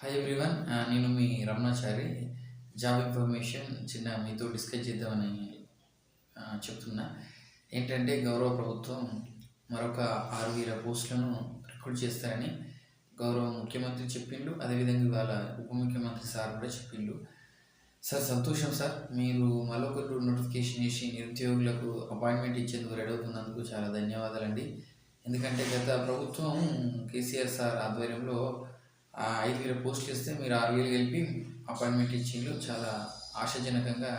Hi everyone నేను మీ Ramanachari. Job information చిన్న మీతో డిస్కస్ చేద్దామని చెప్తున్నా. ఏంటంటే గౌరవ ప్రభుత్వం మరొక ఆరు వేల పోస్టులను రిక్రూట్ చేస్తారని గౌరవ ముఖ్యమంత్రి చెప్పిండు. అదేవిధంగా ఇవాళ ఉప ముఖ్యమంత్రి సార్ కూడా చెప్పిండు. సార్ సంతోషం సార్. మీరు మరొకరు నోటిఫికేషన్ చేసి నిరుద్యోగులకు అపాయింట్మెంట్ ఇచ్చేందుకు రెడీ అవుతున్నందుకు చాలా ధన్యవాదాలండి. ఎందుకంటే గత ప్రభుత్వం కేసీఆర్ సార్ ఆధ్వర్యంలో ఐదు వేల పోస్టులు ఇస్తే మీరు ఆరు వేలు కలిపి అపాయింట్మెంట్ ఇచ్చిండ్రు. చాలా ఆశాజనకంగా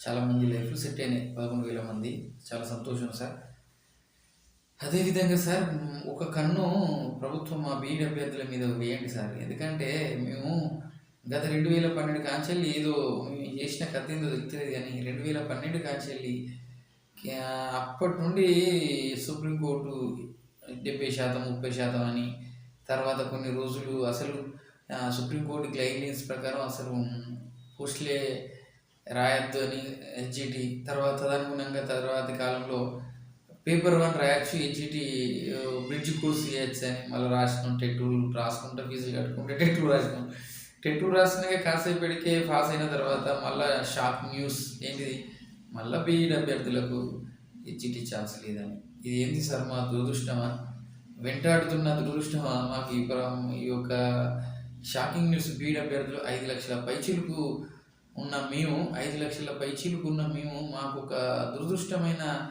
చాలామంది లైఫ్లు సెట్ అయినాయి. పదకొండు వేల మంది. చాలా సంతోషం సార్. అదేవిధంగా సార్ ఒక కన్ను ప్రభుత్వం మా బీఈడి అభ్యర్థుల మీద వేయండి సార్. ఎందుకంటే మేము గత రెండు వేల పన్నెండు కాంచెల్లి ఏదో మేము చేసిన కథ ఏందో తెలుస్తుంది కానీ రెండు వేల పన్నెండు కాంచెల్లి అప్పటి నుండి సుప్రీంకోర్టు డెబ్బై శాతం ముప్పై శాతం అని తర్వాత కొన్ని రోజులు అసలు సుప్రీంకోర్టు గైడ్లైన్స్ ప్రకారం అసలు పోస్టులే రాయొద్దు అని హెచ్జిటి తర్వాత తదనుగుణంగా తర్వాతి కాలంలో పేపర్ వన్ రాయొచ్చు హెచ్జిటి బ్రిడ్జ్ కోర్స్ చేయొచ్చు అని మళ్ళీ రాసుకున్నాం టెట్ రాసుకుంటా ఫీజులు కట్టుకుంటే టెట్ రాసినాం టెట్ రాసినాక కాసేపటికే పాస్ అయిన తర్వాత మళ్ళీ షాక్ న్యూస్ ఏంటిది మళ్ళీ బీఈడి అభ్యర్థులకు హెచ్జిటి ఛాన్స్ లేదని. ఇది ఏంటి సార్ మా దురదృష్టమా? వెంటాడుతున్న దురదృష్టమా మాకు ఈ ఈ యొక్క షాకింగ్ న్యూస్ బీడ్ అభ్యర్థులు ఐదు లక్షల పైచీలకు ఉన్న మేము ఐదు లక్షల పైచీలకు ఉన్న మేము మాకు ఒక దురదృష్టమైన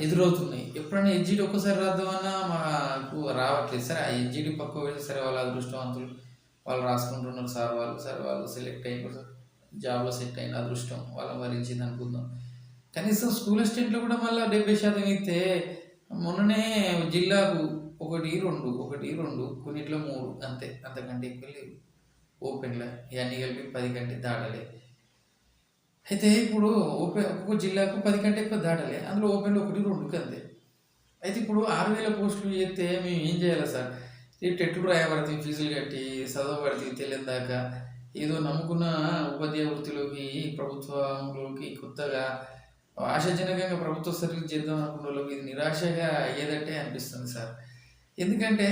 ఎదురవుతున్నాయి. ఎప్పుడైనా ఎడ్జిడి ఒక్కసారి రాద్దామన్నా మాకు రావట్లేదు. సరే ఆ ఎడ్జిడి పక్క పెడితే సరే వాళ్ళ అదృష్టవంతులు. వాళ్ళు రాసుకుంటున్నారు సార్ వాళ్ళు. సార్ వాళ్ళు సెలెక్ట్ అయిన జాబ్లో సెట్ అయిన అదృష్టం. వాళ్ళ వరించింది అనుకుందాం. కనీసం స్కూల్ అసిస్టెంట్లు కూడా మళ్ళీ డెబ్బై శాతం ఇస్తే మొన్ననే జిల్లాకు ఒకటి రెండు ఒకటి రెండు కొన్నిట్లో మూడు అంతే. అంతకంటే ఎక్కువ లేవు. ఓపెన్లో ఇవన్నీ కలిపి పది కంటే దాటలే. అయితే ఇప్పుడు ఓపెన్ ఒక్కొక్క జిల్లాకు పది కంటే ఎక్కువ దాటలే. అందులో ఓపెన్లో ఒకటి రెండు అంతే. అయితే ఇప్పుడు ఆరు వేల పోస్టులు చేస్తే మేము ఏం చేయాలి సార్? ఈ టెట్లు రాయబడతాయి ఫీజులు కట్టి చదవబడితే తెలియని దాకా. ఏదో నమ్ముకున్న ఉపాధ్యాయ వృత్తిలోకి ప్రభుత్వంలోకి కొత్తగా ఆశాజనకంగా ప్రభుత్వ సర్వీస్ చేద్దాం అనుకున్న వాళ్ళకి ఇది నిరాశగా అయ్యేదట్టే అనిపిస్తుంది సార్. ఎందుకంటే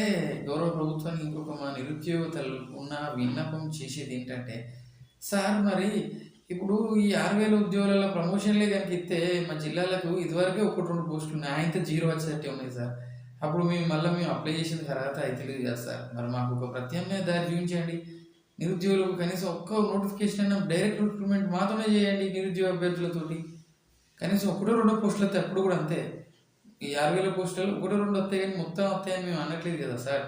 గౌరవ ప్రభుత్వానికి ఇంకొక మా నిరుద్యోగతలు ఉన్న విన్నపం చేసేది ఏంటంటే సార్ మరి ఇప్పుడు ఈ ఆరు వేల ఉద్యోగాల ప్రమోషన్లే కనుక ఇస్తే మా జిల్లాలకు ఇదివరకే ఒకటి రెండు పోస్టులు ఉన్నాయి. ఆయనతో జీరో వచ్చేటట్టే ఉన్నాయి సార్. అప్పుడు మేము మళ్ళీ మేము అప్లై చేసిన తర్వాత అయితే లేదు కదా సార్. మరి మాకు ఒక ప్రత్యామ్నాయ దారి చూపించండి. నిరుద్యోగులకు కనీసం ఒక్క నోటిఫికేషన్ అయినా డైరెక్ట్ రిక్రూట్మెంట్ మాత్రమే చేయండి నిరుద్యోగ అభ్యర్థులతోటి. కనీసం ఒకటో రెండో పోస్టులు అయితే అప్పుడు కూడా అంతే. ఈ ఆరు వేల పోస్టులు ఒకటో రెండు వస్తాయి కానీ మొత్తం వస్తాయని మేము అనట్లేదు కదా సార్.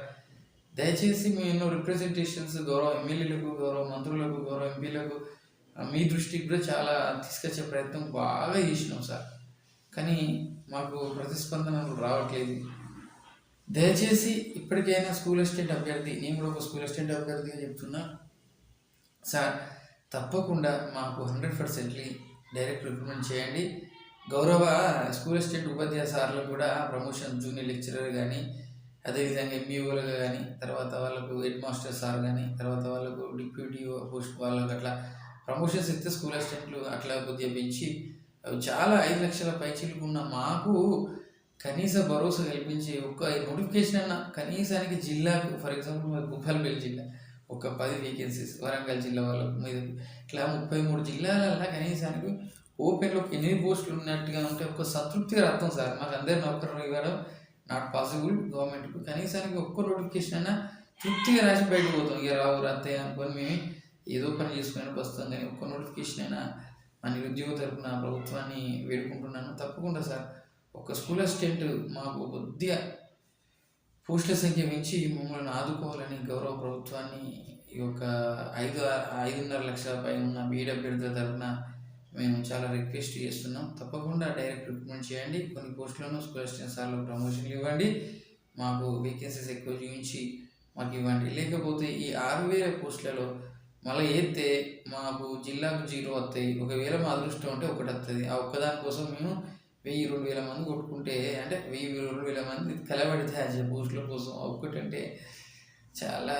దయచేసి మేము ఎన్నో రిప్రజెంటేషన్స్ గౌరవ ఎమ్మెల్యేలకు గౌరవ మంత్రులకు గౌరవ ఎంపీలకు మీ దృష్టికి కూడా చాలా తీసుకొచ్చే ప్రయత్నం బాగా చేసినాం సార్. కానీ మాకు ప్రతిస్పందనలు రావట్లేదు. దయచేసి ఇప్పటికైనా స్కూల్ అసిస్టెంట్ అభ్యర్థి నేను కూడా ఒక స్కూల్ అసిస్టెంట్ అభ్యర్థిగా చెప్తున్నా. సార్ తప్పకుండా మాకు హండ్రెడ్ పర్సెంట్లీ డైరెక్ట్ రిక్రూట్మెంట్ చేయండి. గౌరవ స్కూల్ అసిస్టెంట్ ఉపాధ్యాయ సార్లు కూడా ప్రమోషన్ జూనియర్ లెక్చరర్ కానీ అదేవిధంగా ఎంబీఓలుగా కానీ తర్వాత వాళ్ళకు హెడ్ మాస్టర్ సార్ కానీ తర్వాత వాళ్ళకు డిప్యూటీ పోస్ట్ వాళ్ళకు అట్లా ప్రమోషన్స్ ఇస్తే స్కూల్ అసిస్టెంట్లు అట్లా కొద్దిగా పెంచి అవి చాలా ఐదు లక్షల పైచీలకు ఉన్న మాకు కనీస భరోసా కల్పించి ఒక్క నోటిఫికేషన్ అన్న కనీసానికి జిల్లాకు ఫర్ ఎగ్జాంపుల్ గుబ్బల్పల్లి జిల్లా ఒక పది వేకెన్సీస్ వరంగల్ జిల్లా వాళ్ళకు మీద. ఇట్లా ముప్పై మూడు జిల్లాలల్లో కనీసానికి ఓపెన్లో ఎన్ని పోస్టులు ఉన్నట్టుగా ఉంటే ఒక సంతృప్తిగా అర్థం సార్. మాకు అందరు నౌకరు ఇవ్వడం నాట్ పాసిబుల్ గవర్నమెంట్కు. కనీసానికి ఒక్క నోటిఫికేషన్ అయినా తృప్తిగా రాసి బయటకు పోతాం. ఇక రావు రత్తయ్య అనుకొని మేము ఏదో పని చేసుకుని వస్తాం. కానీ ఒక్క నోటిఫికేషన్ అయినా మా నిరుద్యోగ తరపున ప్రభుత్వాన్ని వేడుకుంటున్నాను. తప్పకుండా సార్. ఒక స్కూల్ అసిస్టెంట్ మాకు కొద్దిగా పోస్టుల సంఖ్య పెంచి మమ్మల్ని ఆదుకోవాలని గౌరవ ప్రభుత్వాన్ని ఈ యొక్క ఐదు ఐదున్నర లక్షల పైన ఉన్న బీఈడి అభ్యర్థుల తరఫున మేము చాలా రిక్వెస్ట్ చేస్తున్నాం. తప్పకుండా డైరెక్ట్ రిక్రూట్మెంట్ చేయండి. కొన్ని పోస్టులను స్కూల్ అసిస్టెంట్ సార్లు ప్రమోషన్లు ఇవ్వండి. మాకు వేకెన్సీస్ ఎక్కువ చూపించి మాకు ఇవ్వండి. లేకపోతే ఈ ఆరు వేల పోస్టులలో మళ్ళీ ఏస్తే మాకు జిల్లాకు జీరో వస్తాయి. ఒకవేళ మా అదృష్టం ఉంటే ఒకటి వస్తుంది ఆ ఒక్కదాని కోసం మేము వెయ్యి రెండు వేల మంది కొట్టుకుంటే అంటే వెయ్యి రెండు వేల మంది కలబడితే ఆ పోస్టుల కోసం ఒక్కటంటే ఒక్కటి అంటే చాలా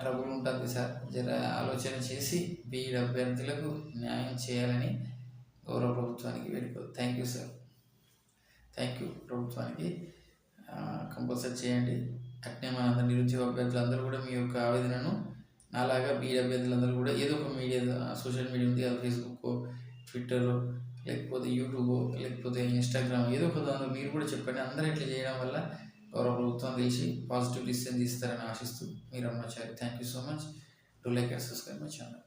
ట్రబుల్ ఉంటుంది సార్. జర ఆలోచన చేసి బీఈడి అభ్యర్థులకు న్యాయం చేయాలని గౌరవ ప్రభుత్వానికి వేడుకో thank you sir thank you ప్రభుత్వానికి. కంపల్సరీ చేయండి. అట్నే మన అందరి నిరుద్యోగ అభ్యర్థులందరూ కూడా మీ యొక్క ఆవేదనను నాలాగా బీఈడి అభ్యర్థులందరూ కూడా ఏదో ఒక మీడియా సోషల్ మీడియా ఉంది కదా ఫేస్బుక్ ట్విట్టర్ లేకపోతే యూట్యూబ్ లేకపోతే ఇన్స్టాగ్రామ్ ఏదో ఒక దానిలో మీరు కూడా చెప్పండి. అందరూ ఇట్లా చేయడం వల్ల గౌరవ ప్రభుత్వం తెలిసి పాజిటివ్ డిసిజన్ తీస్తారని ఆశిస్తూ మీరు అమ్మచారి thank you so much to like and subscribe my channel